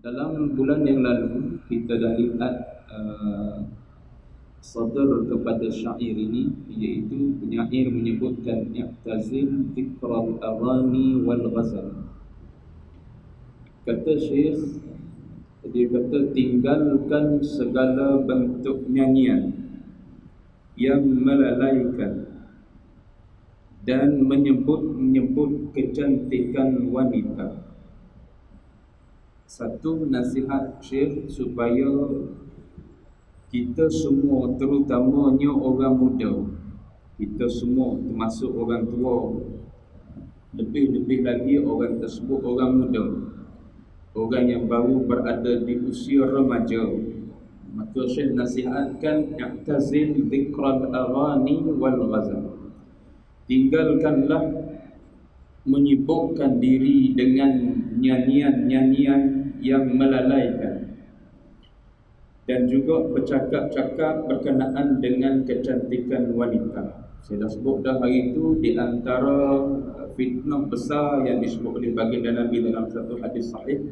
Dalam bulan yang lalu kita dah lihat uh, sadar kepada syair ini iaitu penyair menyebutkan i'tazil dhikral aghani wal ghazal. Kata Syekh dia kata tinggalkan segala bentuk nyanyian yang melalaikan dan menyebut-nyebut kecantikan wanita satu nasihat Syekh supaya kita semua terutamanya orang muda kita semua termasuk orang tua lebih-lebih lagi orang tersebut orang muda orang yang baru berada di usia remaja. Maka Syekh nasihatkan i'tazil dhikral aghani wal ghazal. Tinggalkanlah menyibukkan diri dengan nyanyian-nyanyian yang melalaikan dan juga bercakap-cakap berkenaan dengan kecantikan wanita. Saya dah sebut dah hari itu di antara fitnah besar yang disebut oleh baginda Nabi dalam satu hadis sahih.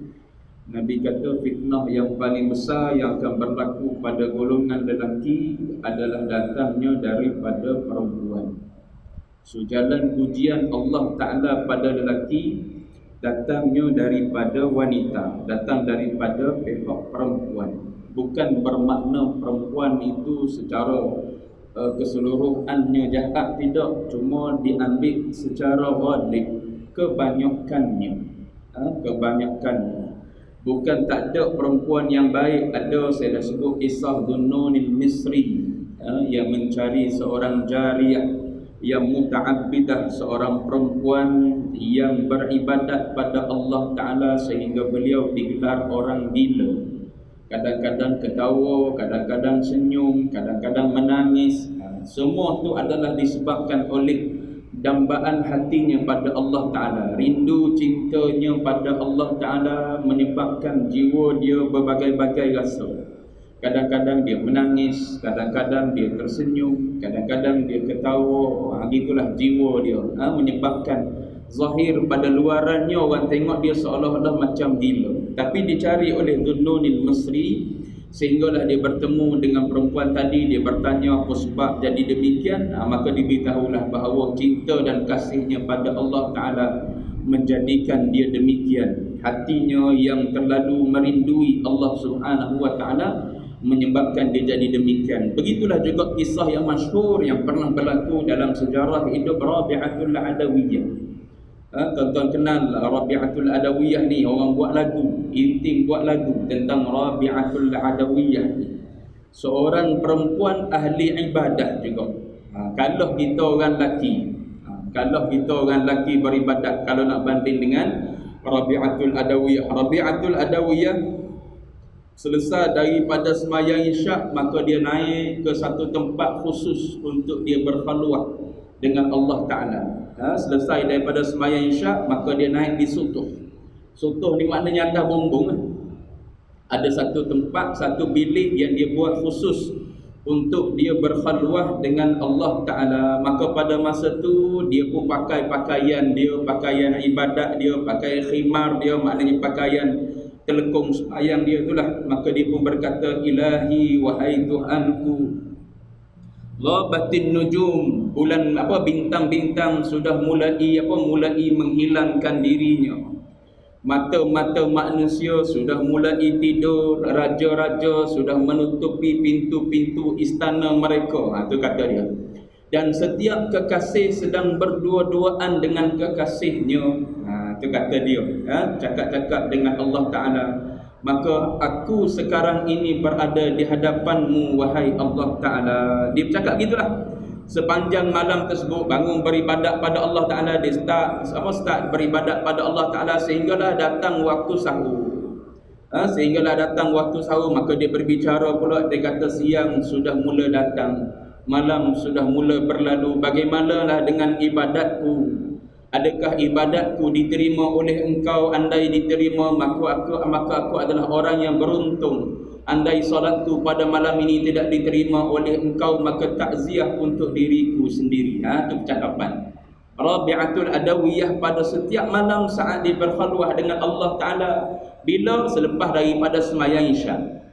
Nabi kata fitnah yang paling besar yang akan berlaku pada golongan lelaki adalah datangnya daripada perempuan. So jalan ujian Allah Ta'ala pada lelaki datangnya daripada wanita datang daripada pihak perempuan. Bukan bermakna perempuan itu secara uh, keseluruhannya jahat tidak cuma diambil secara ghalib kebanyakannya. Uh, kebanyakannya. Bukan tak ada perempuan yang baik ada saya dah sebut kisah Dununil Misri uh, yang mencari seorang jariah yang muta'abbidah seorang perempuan yang beribadat pada Allah Ta'ala sehingga beliau digelar orang gila. Kadang-kadang ketawa, kadang-kadang senyum, kadang-kadang menangis. Ha, semua itu adalah disebabkan oleh dambaan hatinya pada Allah Ta'ala. Rindu cintanya pada Allah Ta'ala menyebabkan jiwa dia berbagai-bagai rasa Kadang-kadang dia menangis, kadang-kadang dia tersenyum, kadang-kadang dia ketawa. Ha, itulah jiwa dia. Ha, menyebabkan zahir pada luarannya orang tengok dia seolah-olah macam gila. Tapi dicari oleh Dununil Mesri sehinggalah dia bertemu dengan perempuan tadi dia bertanya apa sebab jadi demikian ha, maka diberitahulah bahawa cinta dan kasihnya pada Allah Taala menjadikan dia demikian hatinya yang terlalu merindui Allah Subhanahu wa taala menyebabkan dia jadi demikian. Begitulah juga kisah yang masyhur yang pernah berlaku dalam sejarah hidup Rabi'atul Adawiyah. Ha, tuan-tuan kenal Rabi'atul Adawiyah ni orang buat lagu, inting buat lagu tentang Rabi'atul Adawiyah ni. Seorang perempuan ahli ibadah juga. Ha, kalau kita orang lelaki, ha, kalau kita orang lelaki beribadat kalau nak banding dengan Rabi'atul Adawiyah. Rabi'atul Adawiyah Selesai daripada semayang isyak Maka dia naik ke satu tempat khusus Untuk dia berkhaluah Dengan Allah Ta'ala ha? Selesai daripada semayang isyak Maka dia naik di sutuh Sutuh ni maknanya atas bumbung kan? Ada satu tempat, satu bilik yang dia buat khusus Untuk dia berkhaluah dengan Allah Ta'ala Maka pada masa tu Dia pun pakai pakaian dia Pakaian ibadat dia Pakai khimar dia Maknanya pakaian telekung ayam dia itulah. Maka dia pun berkata ilahi wahai tuhanku ghabatin nujum. Bulan apa bintang-bintang sudah mulai apa mulai menghilangkan dirinya. Mata-mata manusia sudah mulai tidur raja-raja sudah menutupi pintu-pintu istana mereka. Ha tu kata dia. Dan setiap kekasih sedang berdua-duaan dengan kekasihnya. Ha itu kata dia ha? cakap-cakap dengan Allah Ta'ala. Maka aku sekarang ini berada di hadapanmu wahai Allah Ta'ala. Dia bercakap gitulah. Sepanjang malam tersebut bangun beribadat pada Allah Ta'ala dia start, apa, start beribadat pada Allah Ta'ala sehinggalah datang waktu sahur. Ha? sehinggalah datang waktu sahur maka dia berbicara pula. Dia kata siang sudah mula datang malam sudah mula berlalu. Bagaimanalah dengan ibadatku Adakah ibadatku diterima oleh engkau? Andai diterima maka aku maka aku adalah orang yang beruntung. Andai solatku pada malam ini tidak diterima oleh engkau maka takziah untuk diriku sendiri. Ha tu percakapan. Rabi'atul Adawiyah pada setiap malam saat dia berkhalwah dengan Allah Ta'ala. Bila? Selepas daripada semayang isyak.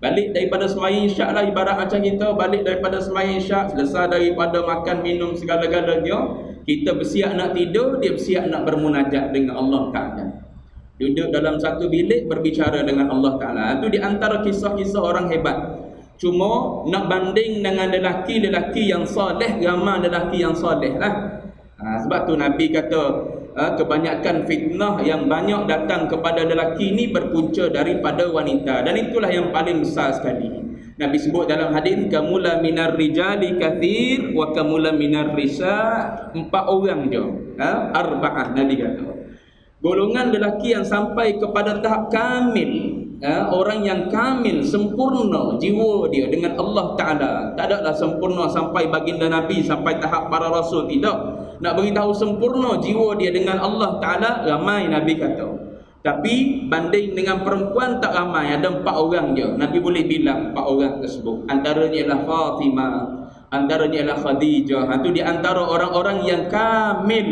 Balik daripada semayang isyak lah ibarat macam kita. Balik daripada semayang isyak selesai daripada makan minum segala-galanya kita bersiap nak tidur dia bersiap nak bermunajat dengan Allah Ta'ala. Duduk dalam satu bilik berbicara dengan Allah Ta'ala. Itu di antara kisah-kisah orang hebat. Cuma nak banding dengan lelaki-lelaki yang soleh ramai lelaki yang soleh lah. Ha, sebab tu Nabi kata ha, kebanyakan fitnah yang banyak datang kepada lelaki ini berpunca daripada wanita. Dan itulah yang paling besar sekali. Nabi sebut dalam hadis kamula minar rijali kathir wa kamula minar risa empat orang je. Ha, arba'ah Nabi kata. Golongan lelaki yang sampai kepada tahap kamil ya, orang yang kamil sempurna jiwa dia dengan Allah Taala. Tak adalah sempurna sampai baginda Nabi sampai tahap para rasul. Tidak. Nak beritahu sempurna jiwa dia dengan Allah Taala ramai Nabi kata tapi banding dengan perempuan tak ramai ada empat orang je. Nabi boleh bilang empat orang tersebut. Antaranya ialah Fatimah antaranya ialah Khadijah. Itu di antara orang-orang yang kamil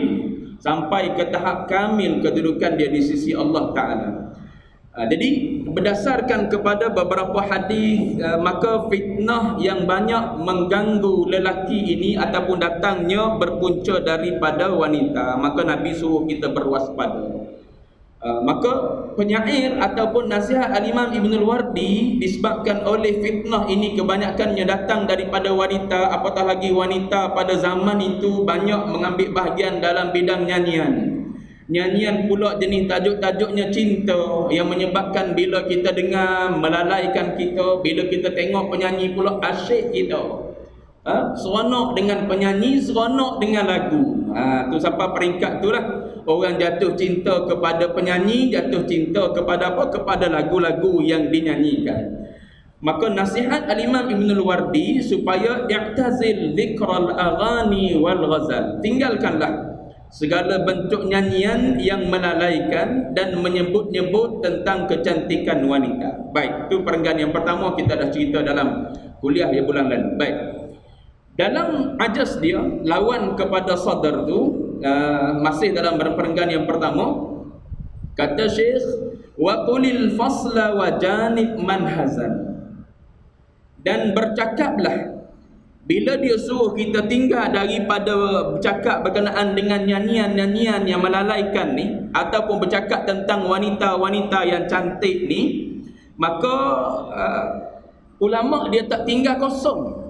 sampai ke tahap kamil kedudukan dia di sisi Allah Taala. Ha, jadi berdasarkan kepada beberapa hadis uh, maka fitnah yang banyak mengganggu lelaki ini ataupun datangnya berpunca daripada wanita. Maka Nabi suruh kita berwaspada. Uh, maka penyair ataupun nasihat Al-Imam Ibn Al-Wardi disebabkan oleh fitnah ini kebanyakannya datang daripada wanita apatah lagi wanita pada zaman itu banyak mengambil bahagian dalam bidang nyanyian. Nyanyian pula jenis tajuk-tajuknya cinta yang menyebabkan bila kita dengar melalaikan kita, bila kita tengok penyanyi pula asyik kita. Ha? Seronok dengan penyanyi, seronok dengan lagu. Ha, tu sampai peringkat tu lah. Orang jatuh cinta kepada penyanyi, jatuh cinta kepada apa? Kepada lagu-lagu yang dinyanyikan. Maka nasihat Al-Imam Ibn Al-Wardi supaya i'tazil dhikral aghani wal ghazal. Tinggalkanlah segala bentuk nyanyian yang melalaikan dan menyebut-nyebut tentang kecantikan wanita. Baik, itu perenggan yang pertama kita dah cerita dalam kuliah ya bulan lalu. Baik. Dalam ajas dia lawan kepada sadar tu uh, masih dalam perenggan yang pertama kata Syekh wa qulil fasla wa janib man hazan. Dan bercakaplah bila dia suruh kita tinggal daripada bercakap berkenaan dengan nyanyian-nyanyian yang melalaikan ni ataupun bercakap tentang wanita-wanita yang cantik ni maka uh, ulama dia tak tinggal kosong.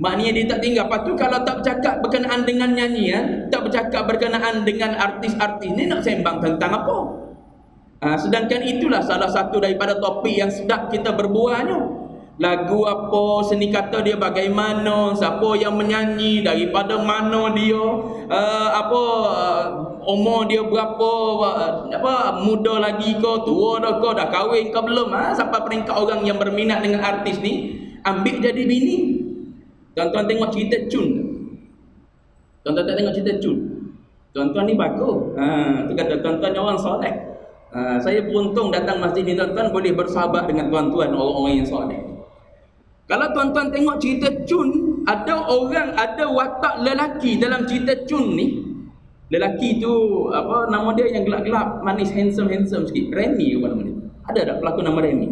Maknanya dia tak tinggal. Tu kalau tak bercakap berkenaan dengan nyanyian tak bercakap berkenaan dengan artis-artis ni nak sembang tentang apa? Uh, sedangkan itulah salah satu daripada topik yang sedap kita berbuahnya. Lagu apa seni kata dia bagaimana siapa yang menyanyi daripada mana dia uh, apa uh, umur dia berapa uh, apa muda lagi ke tua dah ke dah kahwin ke belum ha? sampai peringkat orang yang berminat dengan artis ni ambil jadi bini. Tuan-tuan tengok cerita cun tuan-tuan tak tengok cerita cun tuan-tuan ni bagus ha, tu kata tuan-tuan orang soleh ha, saya beruntung datang masjid ni tuan-tuan boleh bersahabat dengan tuan-tuan orang-orang yang soleh kalau tuan-tuan tengok cerita Cun, ada orang, ada watak lelaki dalam cerita Cun ni. Lelaki tu, apa nama dia yang gelap-gelap, manis, handsome-handsome sikit. Remy apa nama dia? Ada tak pelakon nama Remy?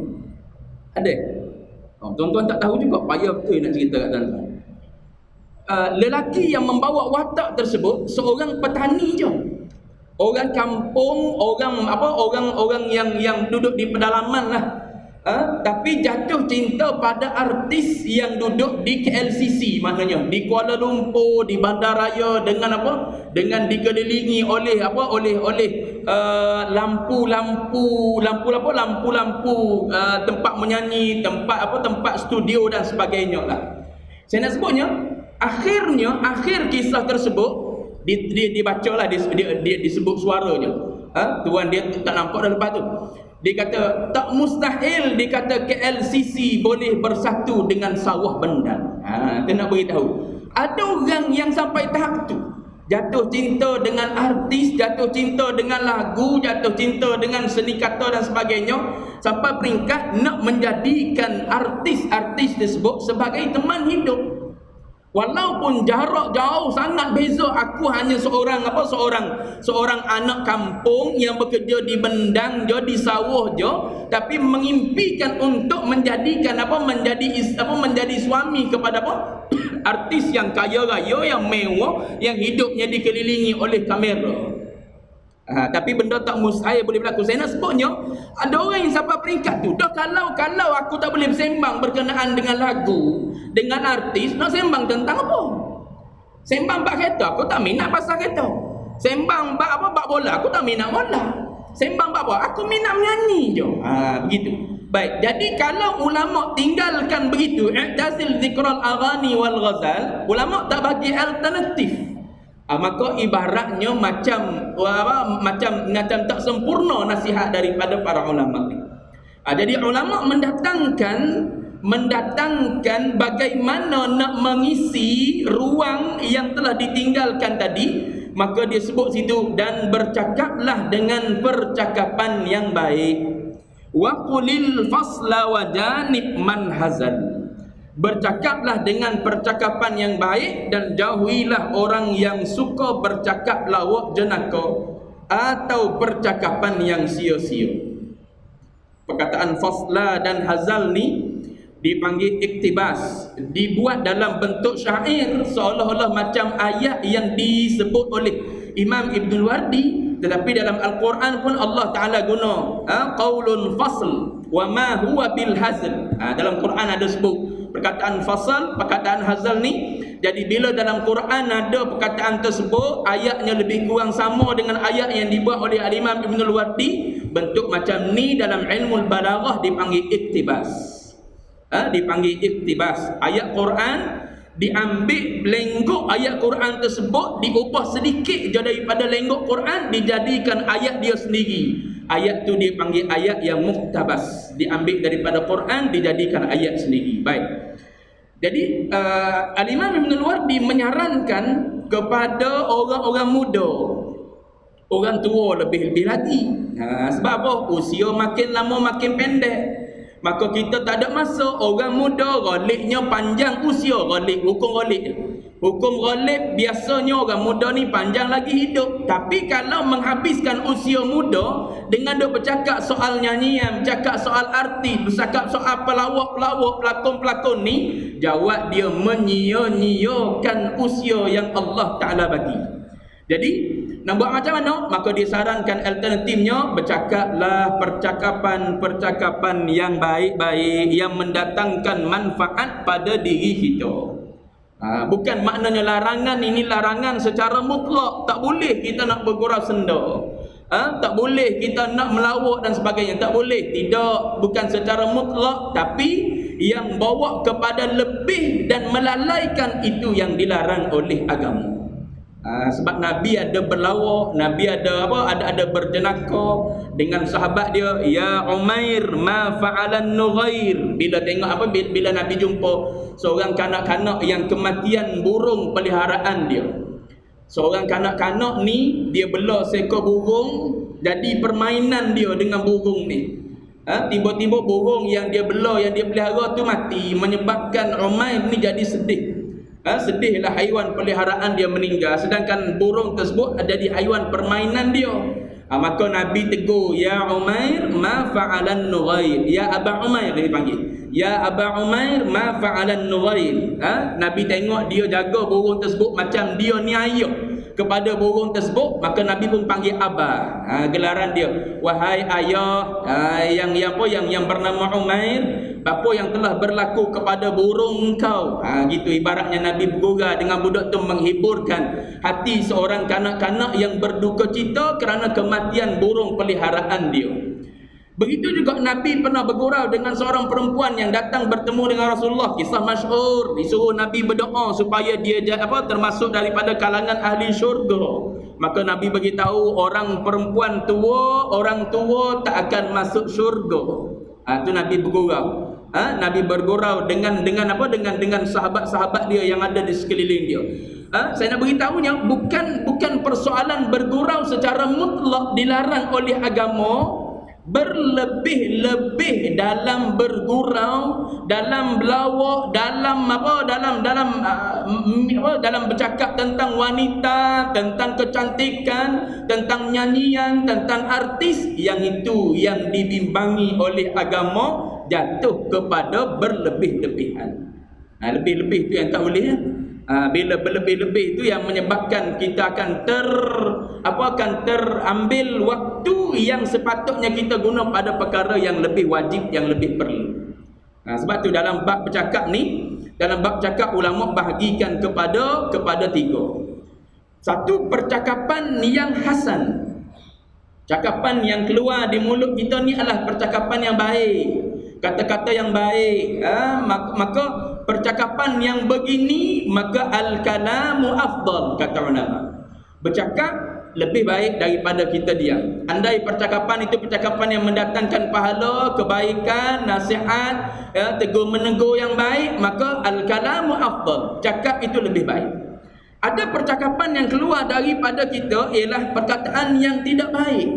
Ada? Oh, tuan-tuan tak tahu juga, payah betul nak cerita kat tuan-tuan. Uh, lelaki yang membawa watak tersebut, seorang petani je. Orang kampung, orang apa orang orang yang yang duduk di pedalaman lah. Ha? tapi jatuh cinta pada artis yang duduk di KLCC maknanya. Di Kuala Lumpur di bandaraya dengan apa? Dengan dikelilingi oleh apa? Oleh oleh uh, lampu-lampu lampu apa? Lampu-lampu uh, tempat menyanyi tempat apa? Tempat studio dan sebagainya lah. Saya nak sebutnya akhirnya akhir kisah tersebut di, di, dibaca lah di, di, di, disebut suaranya ha? tuan dia tak nampak dah lepas tu dia kata tak mustahil dia kata KLCC boleh bersatu dengan sawah bendan. Ha, dia nak beritahu. Ada orang yang sampai tahap tu. Jatuh cinta dengan artis, jatuh cinta dengan lagu, jatuh cinta dengan seni kata dan sebagainya. Sampai peringkat nak menjadikan artis-artis tersebut sebagai teman hidup. Walaupun jarak jauh sangat beza aku hanya seorang apa seorang seorang anak kampung yang bekerja di bendang je di sawah je tapi mengimpikan untuk menjadikan apa menjadi apa menjadi suami kepada apa artis yang kaya raya yang mewah yang hidupnya dikelilingi oleh kamera. Ha, tapi benda tak mustahil boleh berlaku. Saya nak sebutnya, ada orang yang sampai peringkat tu. Dah kalau kalau aku tak boleh bersembang berkenaan dengan lagu, dengan artis, nak sembang tentang apa? Sembang bak kereta, aku tak minat pasal kereta. Sembang bak apa? Bak bola, aku tak minat bola. Sembang bak apa? Aku minat menyanyi je. Ha, begitu. Baik, jadi kalau ulama tinggalkan begitu, i'tazil zikral aghani wal ghazal, ulama tak bagi alternatif. Ha, maka ibaratnya macam apa, macam macam tak sempurna nasihat daripada para ulama. Ha, jadi ulama mendatangkan mendatangkan bagaimana nak mengisi ruang yang telah ditinggalkan tadi. Maka dia sebut situ dan bercakaplah dengan percakapan yang baik. Wa qulil fasla wa janib man hazan Bercakaplah dengan percakapan yang baik dan jauhilah orang yang suka bercakap lawak jenaka atau percakapan yang sia-sia. Perkataan fasla dan hazal ni dipanggil iktibas, dibuat dalam bentuk syair seolah-olah macam ayat yang disebut oleh Imam Ibn Wardi tetapi dalam Al-Quran pun Allah Taala guna ha, qaulun fasl wa ma huwa bil hazl. Ha, dalam Quran ada sebut perkataan fasal, perkataan hazal ni jadi bila dalam Quran ada perkataan tersebut ayatnya lebih kurang sama dengan ayat yang dibuat oleh Al-Imam Ibn Al-Wardi bentuk macam ni dalam ilmu balaghah dipanggil iktibas ha? dipanggil iktibas ayat Quran diambil lenggok ayat Quran tersebut diubah sedikit je daripada lenggok Quran dijadikan ayat dia sendiri ayat tu dipanggil ayat yang muktabas. Diambil daripada Quran dijadikan ayat sendiri. Baik. Jadi uh, Al-Imam Ibn Al-Wardi menyarankan kepada orang-orang muda. Orang tua lebih-lebih lagi. Ha, Sebab apa? Usia makin lama makin pendek. Maka kita tak ada masa Orang muda galiknya panjang usia Galik, hukum galik Hukum ghalib biasanya orang muda ni panjang lagi hidup. Tapi kalau menghabiskan usia muda dengan dia bercakap soal nyanyian, bercakap soal arti, bercakap soal pelawak-pelawak, pelakon-pelakon ni, jawab dia menyia-nyiakan usia yang Allah Ta'ala bagi. Jadi, nak buat macam mana? Maka disarankan alternatifnya bercakaplah percakapan-percakapan yang baik-baik yang mendatangkan manfaat pada diri kita. Ha, bukan maknanya larangan ini larangan secara mutlak. Tak boleh kita nak bergurau senda. Ha, tak boleh kita nak melawak dan sebagainya. Tak boleh. Tidak. Bukan secara mutlak. Tapi yang bawa kepada lebih dan melalaikan itu yang dilarang oleh agama. Ha, sebab Nabi ada berlawak, Nabi ada apa? Ada ada berjenaka dengan sahabat dia, ya Umair, ma fa'alan nughair. Bila tengok apa bila, bila Nabi jumpa seorang kanak-kanak yang kematian burung peliharaan dia. Seorang kanak-kanak ni dia bela seekor burung jadi permainan dia dengan burung ni. Ha, tiba-tiba burung yang dia bela yang dia pelihara tu mati menyebabkan Umair ni jadi sedih ha, sedihlah haiwan peliharaan dia meninggal. Sedangkan burung tersebut ada di haiwan permainan dia. Ha, maka Nabi tegur ya Umair ma fa'alan nughair. Ya Aba Umair dia panggil ya Aba Umair ma fa'alan nughair. Ha, Nabi tengok dia jaga burung tersebut macam dia ni ayah kepada burung tersebut maka Nabi pun panggil Aba ha, gelaran dia. Wahai ayah ha, yang yang apa yang yang bernama Umair apa yang telah berlaku kepada burung engkau. Ha, gitu ibaratnya Nabi bergurau dengan budak tu menghiburkan hati seorang kanak-kanak yang berduka cita kerana kematian burung peliharaan dia begitu juga Nabi pernah bergurau dengan seorang perempuan yang datang bertemu dengan Rasulullah kisah masyhur disuruh Nabi berdoa supaya dia apa termasuk daripada kalangan ahli syurga maka Nabi beritahu orang perempuan tua orang tua tak akan masuk syurga ha, tu Nabi bergurau ha? Nabi bergurau dengan dengan apa dengan dengan sahabat-sahabat dia yang ada di sekeliling dia. Ha? Saya nak beritahunya bukan bukan persoalan bergurau secara mutlak dilarang oleh agama berlebih-lebih dalam bergurau dalam berlawak dalam apa dalam dalam uh, apa dalam bercakap tentang wanita tentang kecantikan tentang nyanyian tentang artis yang itu yang dibimbangi oleh agama jatuh kepada berlebih-lebihan. Nah lebih-lebih tu yang tak boleh ya Ha, bila berlebih-lebih itu yang menyebabkan kita akan ter apa akan terambil waktu yang sepatutnya kita guna pada perkara yang lebih wajib yang lebih perlu. Ha, sebab tu dalam bab bercakap ni dalam bab cakap ulama bahagikan kepada kepada tiga. Satu percakapan yang hasan. Cakapan yang keluar di mulut kita ni adalah percakapan yang baik. Kata-kata yang baik. Ha, maka percakapan yang begini maka al-kalamu afdal kata ulama. Bercakap lebih baik daripada kita diam. Andai percakapan itu percakapan yang mendatangkan pahala, kebaikan, nasihat, ya, tegur menegur yang baik, maka al-kalamu afdal. Cakap itu lebih baik. Ada percakapan yang keluar daripada kita ialah perkataan yang tidak baik.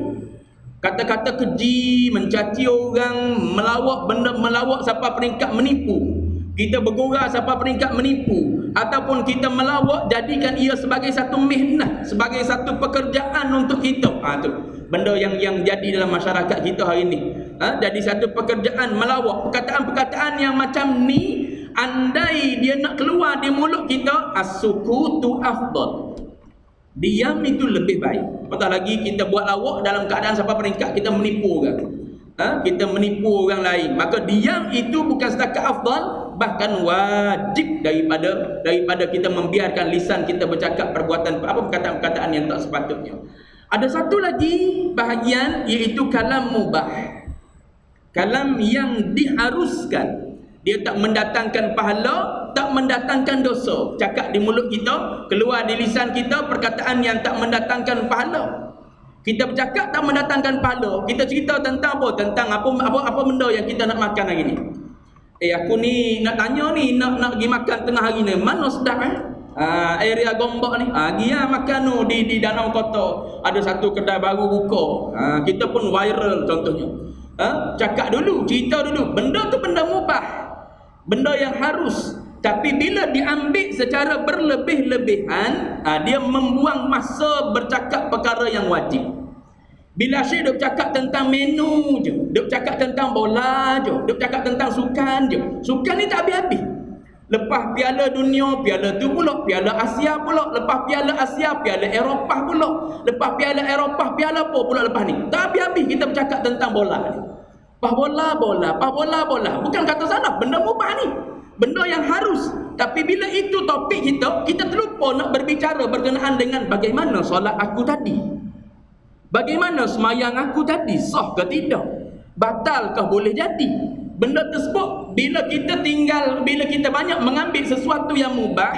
Kata-kata keji, mencaci orang, melawak benda melawak siapa peringkat menipu kita bergurau sampai peringkat menipu. Ataupun kita melawak jadikan ia sebagai satu mihnah sebagai satu pekerjaan untuk kita. Ha, tu. Benda yang yang jadi dalam masyarakat kita hari ini ha, jadi satu pekerjaan melawak. Perkataan-perkataan yang macam ni andai dia nak keluar di mulut kita as-sukutu afdal. Diam itu lebih baik. Apatah lagi kita buat lawak dalam keadaan sampai peringkat kita menipu orang. Ha, kita menipu orang lain. Maka diam itu bukan setakat afdal bahkan wajib daripada daripada kita membiarkan lisan kita bercakap perbuatan apa perkataan-perkataan yang tak sepatutnya. Ada satu lagi bahagian iaitu kalam mubah. Kalam yang diharuskan. Dia tak mendatangkan pahala, tak mendatangkan dosa. Cakap di mulut kita, keluar di lisan kita perkataan yang tak mendatangkan pahala. Kita bercakap tak mendatangkan pahala. Kita cerita tentang apa? Tentang apa apa apa benda yang kita nak makan hari ni. Eh aku ni nak tanya ni nak nak pergi makan tengah hari ni. Mana sedap eh? Ha, area Gombak ni. Ha, pergi lah makan tu di, di Danau Kota. Ada satu kedai baru buka. Ha, kita pun viral contohnya. Ha, cakap dulu, cerita dulu. Benda tu benda mubah. Benda yang harus. Tapi bila diambil secara berlebih-lebihan, ha, dia membuang masa bercakap perkara yang wajib. Bila Syekh duk cakap tentang menu je, duk cakap tentang bola je, duk cakap tentang sukan je. Sukan ni tak habis-habis. Lepas piala dunia, piala tu pula, piala Asia pula, lepas piala Asia, piala Eropah pula, lepas piala Eropah, piala apa pula lepas ni. Tak habis-habis kita bercakap tentang bola ni. Pah bola, bola, pah bola, bola. Bukan kata sana, benda mubah ni. Benda yang harus. Tapi bila itu topik kita, kita terlupa nak berbicara berkenaan dengan bagaimana solat aku tadi. Bagaimana semayang aku tadi? Sah ke tidak? Batalkah boleh jadi? Benda tersebut bila kita tinggal, bila kita banyak mengambil sesuatu yang mubah,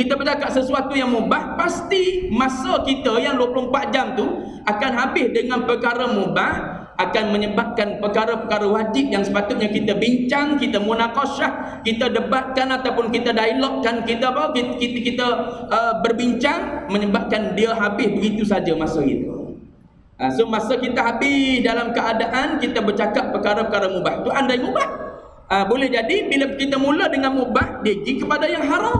kita bercakap sesuatu yang mubah, pasti masa kita yang 24 jam tu akan habis dengan perkara mubah akan menyebabkan perkara-perkara wajib yang sepatutnya kita bincang, kita munakasyah, kita debatkan ataupun kita dialogkan, kita kita kita, kita uh, berbincang menyebabkan dia habis begitu saja masa itu. Ha, so masa kita habis dalam keadaan kita bercakap perkara-perkara mubah. Tu andai mubah. Ha, boleh jadi bila kita mula dengan mubah, dia pergi kepada yang haram.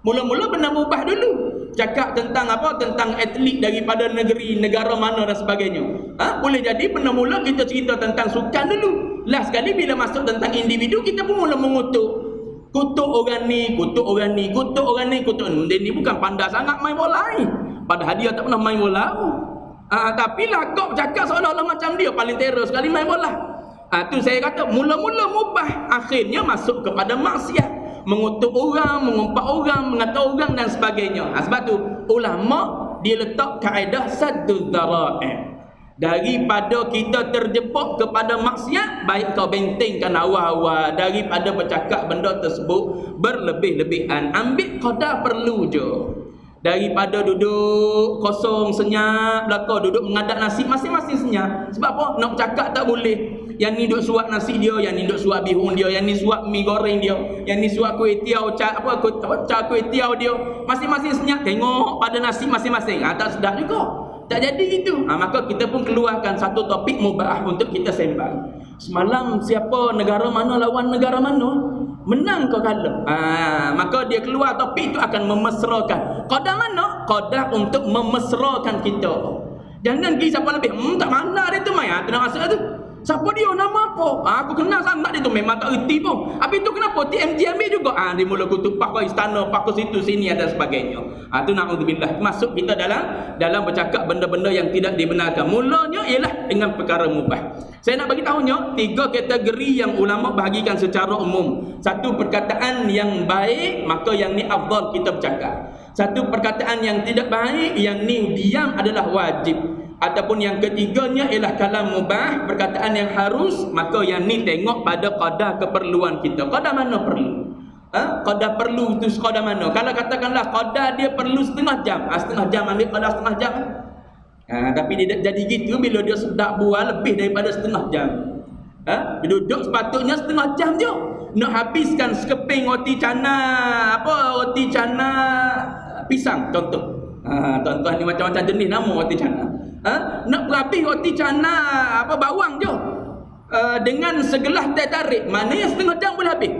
Mula-mula benda mubah dulu. Cakap tentang apa? Tentang atlet daripada negeri, negara mana dan sebagainya. Ha, boleh jadi benda mula kita cerita tentang sukan dulu. Last sekali bila masuk tentang individu, kita pun mula mengutuk. Kutuk orang ni, kutuk orang ni, kutuk orang ni, kutuk ni. Dia ni bukan pandai sangat main bola ni. Padahal dia tak pernah main bola. Ah, tapi lah kau cakap seolah-olah macam dia paling terror sekali main bola. Ah, tu saya kata mula-mula mubah akhirnya masuk kepada maksiat. Mengutuk orang, mengumpat orang, mengata orang dan sebagainya. Ah, sebab tu ulama dia letak kaedah satu dhara'i. Daripada kita terjebak kepada maksiat Baik kau bentengkan awal-awal Daripada bercakap benda tersebut Berlebih-lebihan Ambil qadar perlu je daripada duduk kosong senyap belaka duduk mengadap nasi masing-masing senyap sebab apa nak cakap tak boleh yang ni duduk suap nasi dia yang ni duduk suap bihun dia yang ni suap mi goreng dia yang ni suap kuih tiaw ca apa ca kuih tiaw dia masing-masing senyap tengok pada nasi masing-masing ha, tak sedap juga Tak jadi gitu. Ha, maka kita pun keluarkan satu topik mubah untuk kita sembang. Semalam siapa negara mana lawan negara mana? Menang ke kalah. Ha, maka dia keluar topik itu akan memesrakan. Qadar mana? Qadar untuk memesrakan kita. Jangan pergi siapa lebih. Hmm, tak mana dia tu mai. Ha, kena rasa tu. Siapa dia? Nama apa? Ha, aku kenal sangat dia tu. Memang tak erti pun. Habis tu kenapa? TMT ambil juga. Ha, dia mula kutub pak ke istana, pak ke situ, sini dan sebagainya. Ha, tu na'udzubillah. Masuk kita dalam dalam bercakap benda-benda yang tidak dibenarkan. Mulanya ialah dengan perkara mubah. Saya nak bagi tahunya tiga kategori yang ulama bahagikan secara umum. Satu perkataan yang baik, maka yang ni afdal kita bercakap. Satu perkataan yang tidak baik, yang ni diam adalah wajib ataupun yang ketiganya ialah kalam mubah perkataan yang harus maka yang ni tengok pada qadar keperluan kita. Qadar mana perlu? Ha? qadar perlu tu qadar mana? Kalau katakanlah qadar dia perlu setengah jam. Ha, setengah jam ambil qadar setengah jam. Ha, tapi dia jadi gitu bila dia sedap buah lebih daripada setengah jam. Ha? duduk sepatutnya setengah jam je. Nak habiskan sekeping roti cana apa roti cana pisang contoh. Ha, tuan-tuan ni macam-macam jenis nama roti cana ha? nak berhabis roti cana apa bawang je. Uh, dengan segelas teh tarik mana setengah jam boleh habis?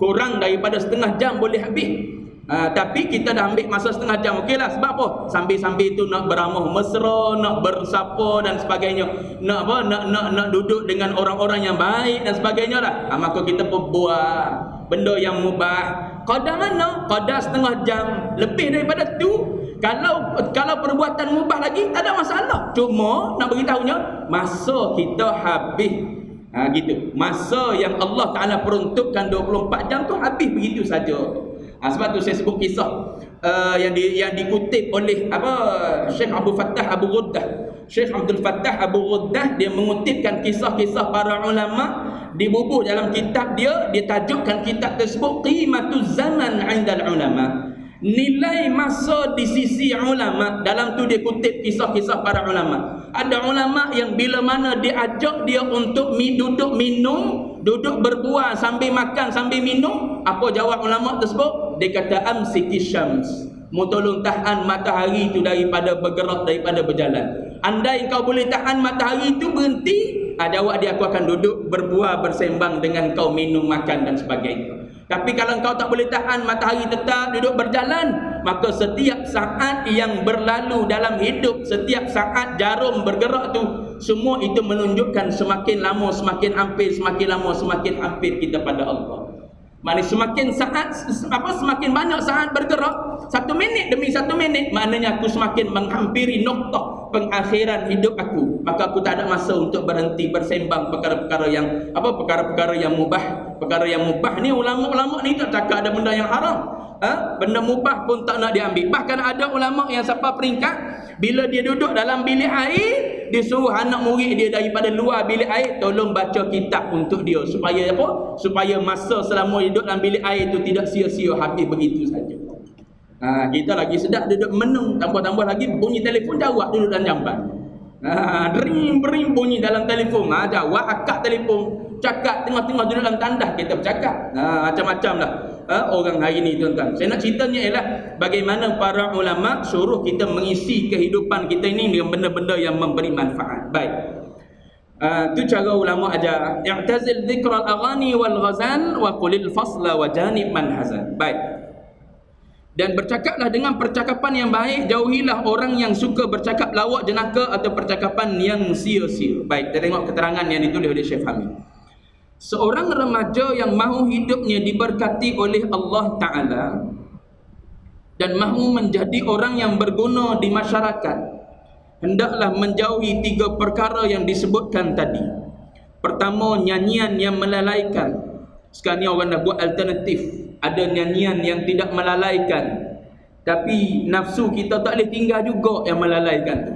Kurang daripada setengah jam boleh habis. Uh, tapi kita dah ambil masa setengah jam okey lah sebab apa? Sambil-sambil itu nak beramuh mesra nak bersapa dan sebagainya. Nak apa? Nak nak nak duduk dengan orang-orang yang baik dan sebagainya lah. Uh, maka kita pun buat benda yang mubah. Qadar mana? Qadar setengah jam lebih daripada tu kalau kalau perbuatan mubah lagi tak ada masalah. Cuma nak beritahunya masa kita habis. Ha gitu. Masa yang Allah Taala peruntukkan 24 jam tu habis begitu saja. Ha, sebab tu saya sebut kisah uh, yang di, yang dikutip oleh apa Syekh Abu Fattah Abu Ghuddah. Syekh Abdul Fattah Abu Ghuddah dia mengutipkan kisah-kisah para ulama dibubuh dalam kitab dia dia tajukkan kitab tersebut Qimatuz Zaman 'inda ulama nilai masa di sisi ulama dalam tu dia kutip kisah-kisah para ulama. Ada ulama yang bila mana dia ajak dia untuk duduk minum duduk berbual sambil makan sambil minum apa jawab ulama tersebut? Dia kata amsiki syams. Mutolong tahan matahari itu daripada bergerak daripada berjalan. Andai kau boleh tahan matahari itu berhenti ah, jawab dia aku akan duduk berbual bersembang dengan kau minum makan dan sebagainya tapi kalau kau tak boleh tahan matahari tetap duduk berjalan, maka setiap saat yang berlalu dalam hidup, setiap saat jarum bergerak tu, semua itu menunjukkan semakin lama semakin hampir, semakin lama semakin hampir kita pada Allah. Maknanya semakin saat apa semakin banyak saat bergerak satu minit demi satu minit maknanya aku semakin menghampiri noktah pengakhiran hidup aku maka aku tak ada masa untuk berhenti bersembang perkara-perkara yang apa perkara-perkara yang mubah perkara yang mubah ni ulama-ulama ni tak cakap ada benda yang haram. Ha? benda mubah pun tak nak diambil. Bahkan ada ulama yang sampai peringkat bila dia duduk dalam bilik air dia suruh anak murid dia daripada luar bilik air tolong baca kitab untuk dia. Supaya apa? Supaya masa selama duduk dalam bilik air itu tidak sia-sia habis begitu saja. Ha, kita lagi sedap duduk menung tambah-tambah lagi bunyi telefon jawab duduk dalam jamban ha, dering bering bunyi dalam telefon. Ha, jawab akak telefon. Cakap tengah-tengah duduk dalam tandas kita bercakap. Ha, macam-macam lah. Ha, orang hari ni tuan-tuan. Saya nak ceritanya ialah bagaimana para ulama suruh kita mengisi kehidupan kita ini dengan benda-benda yang memberi manfaat. Baik. Uh, tu cara ulama ajar. I'tazil dhikra al-aghani wal ghazal wa qulil fasla wa janib man hazan. Baik dan bercakaplah dengan percakapan yang baik jauhilah orang yang suka bercakap lawak jenaka atau percakapan yang sia-sia. Baik kita tengok keterangan yang ditulis oleh Syekh Hamid. Seorang remaja yang mahu hidupnya diberkati oleh Allah Ta'ala dan mahu menjadi orang yang berguna di masyarakat hendaklah menjauhi tiga perkara yang disebutkan tadi. Pertama nyanyian yang melalaikan. Sekarang ni orang dah buat alternatif ada nyanyian yang tidak melalaikan tapi nafsu kita tak boleh tinggal juga yang melalaikan tu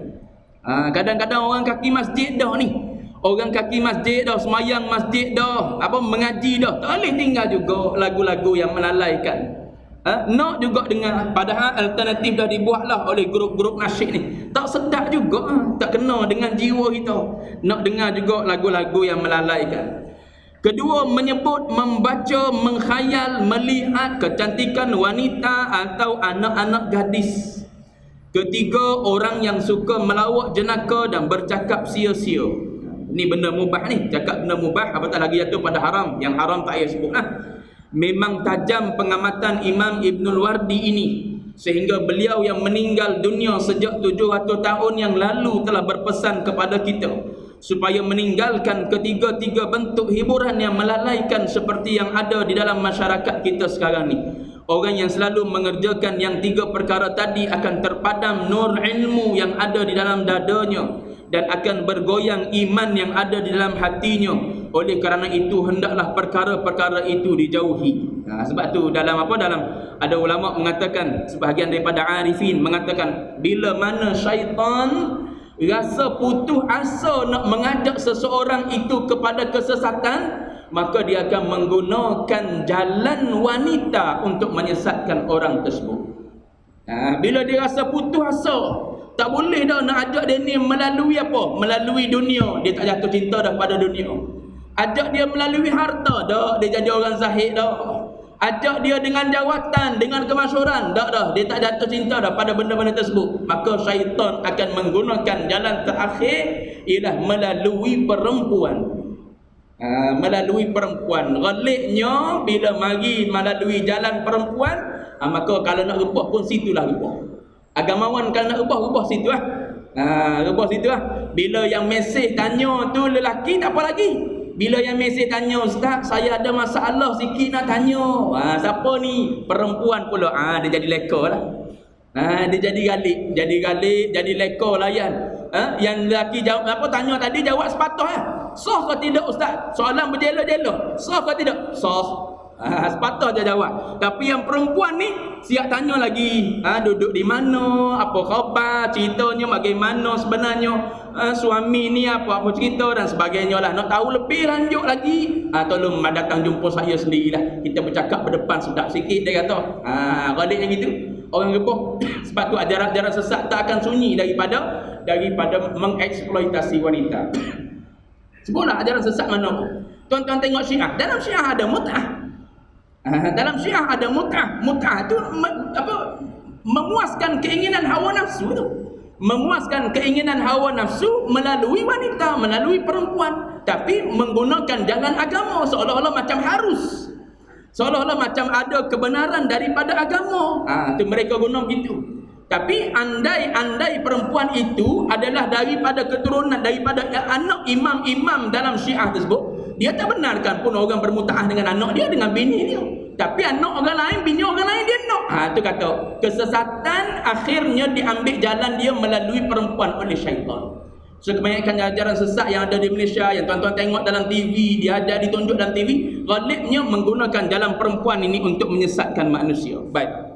ha, kadang-kadang orang kaki masjid dah ni Orang kaki masjid dah, semayang masjid dah, apa mengaji dah. Tak boleh tinggal juga lagu-lagu yang melalaikan. Ha? Nak juga dengar. Padahal alternatif dah dibuatlah oleh grup-grup nasyid ni. Tak sedap juga. Ha? Tak kena dengan jiwa kita. Nak dengar juga lagu-lagu yang melalaikan. Kedua, menyebut, membaca, menghayal, melihat kecantikan wanita atau anak-anak gadis. Ketiga, orang yang suka melawak jenaka dan bercakap sia-sia. Ini benda mubah ni. Cakap benda mubah, apatah lagi jatuh pada haram. Yang haram tak payah sebut lah. Memang tajam pengamatan Imam Ibnul Wardi ini. Sehingga beliau yang meninggal dunia sejak 700 tahun yang lalu telah berpesan kepada kita. Supaya meninggalkan ketiga-tiga bentuk hiburan yang melalaikan seperti yang ada di dalam masyarakat kita sekarang ni. Orang yang selalu mengerjakan yang tiga perkara tadi akan terpadam nur ilmu yang ada di dalam dadanya dan akan bergoyang iman yang ada di dalam hatinya. Oleh kerana itu hendaklah perkara-perkara itu dijauhi. Nah, sebab tu dalam apa dalam ada ulama mengatakan sebahagian daripada arifin mengatakan bila mana syaitan rasa putus asa nak mengajak seseorang itu kepada kesesatan maka dia akan menggunakan jalan wanita untuk menyesatkan orang tersebut. Ha, bila dia rasa putus asa, tak boleh dah nak ajak dia ni melalui apa? Melalui dunia. Dia tak jatuh cinta dah pada dunia. Ajak dia melalui harta, dah dia jadi orang zahid dah. Ajak dia dengan jawatan, dengan kemasyuran, dah dah dia tak jatuh cinta dah pada benda-benda tersebut. Maka syaitan akan menggunakan jalan terakhir ialah melalui perempuan. Ha, melalui perempuan. Geliknya bila mari melalui jalan perempuan ha, maka kalau nak rebah pun situlah rebah. Agamawan kalau nak rebah rebah situ lah ha, rebah situ lah bila yang mesej tanya tu lelaki tak apa lagi bila yang mesej tanya ustaz saya ada masalah sikit nak tanya ha, siapa ni perempuan pula ha, dia jadi leka lah ha, dia jadi galik jadi galik jadi leka layan ha, yang lelaki jawab apa tanya tadi jawab sepatah lah Sah ke tidak ustaz? Soalan berjela-jela. Sah ke tidak? Sah. Ha, sepatah dia jawab. Tapi yang perempuan ni siap tanya lagi. Ha, duduk di mana? Apa khabar? Ceritanya bagaimana sebenarnya? Ha, suami ni apa-apa cerita dan sebagainya lah. Nak tahu lebih lanjut lagi? Ha, tolong datang jumpa saya sendirilah. Kita bercakap berdepan sedap sikit dia kata. Ha, galik yang gitu. Orang gebuk. Sebab tu ajaran-ajaran sesat tak akan sunyi daripada daripada mengeksploitasi wanita. Sebutlah ajaran sesat mana Tuan-tuan tengok syiah. Dalam syiah ada mut'ah. Ha, dalam syiah ada mut'ah. Mut'ah itu apa? Memuaskan keinginan hawa nafsu itu. Memuaskan keinginan hawa nafsu melalui wanita, melalui perempuan. Tapi menggunakan jalan agama seolah-olah macam harus. Seolah-olah macam ada kebenaran daripada agama. Ha, itu mereka guna begitu. Tapi andai-andai perempuan itu adalah daripada keturunan daripada anak imam-imam dalam Syiah tersebut, dia tak benarkan pun orang bermutaah dengan anak dia dengan bini dia. Tapi anak orang lain, bini orang lain dia nak. Ha tu kata, kesesatan akhirnya diambil jalan dia melalui perempuan oleh syaitan. So kebanyakan ajaran sesat yang ada di Malaysia yang tuan-tuan tengok dalam TV, dia ada ditunjuk dalam TV, galibnya menggunakan jalan perempuan ini untuk menyesatkan manusia. Baik.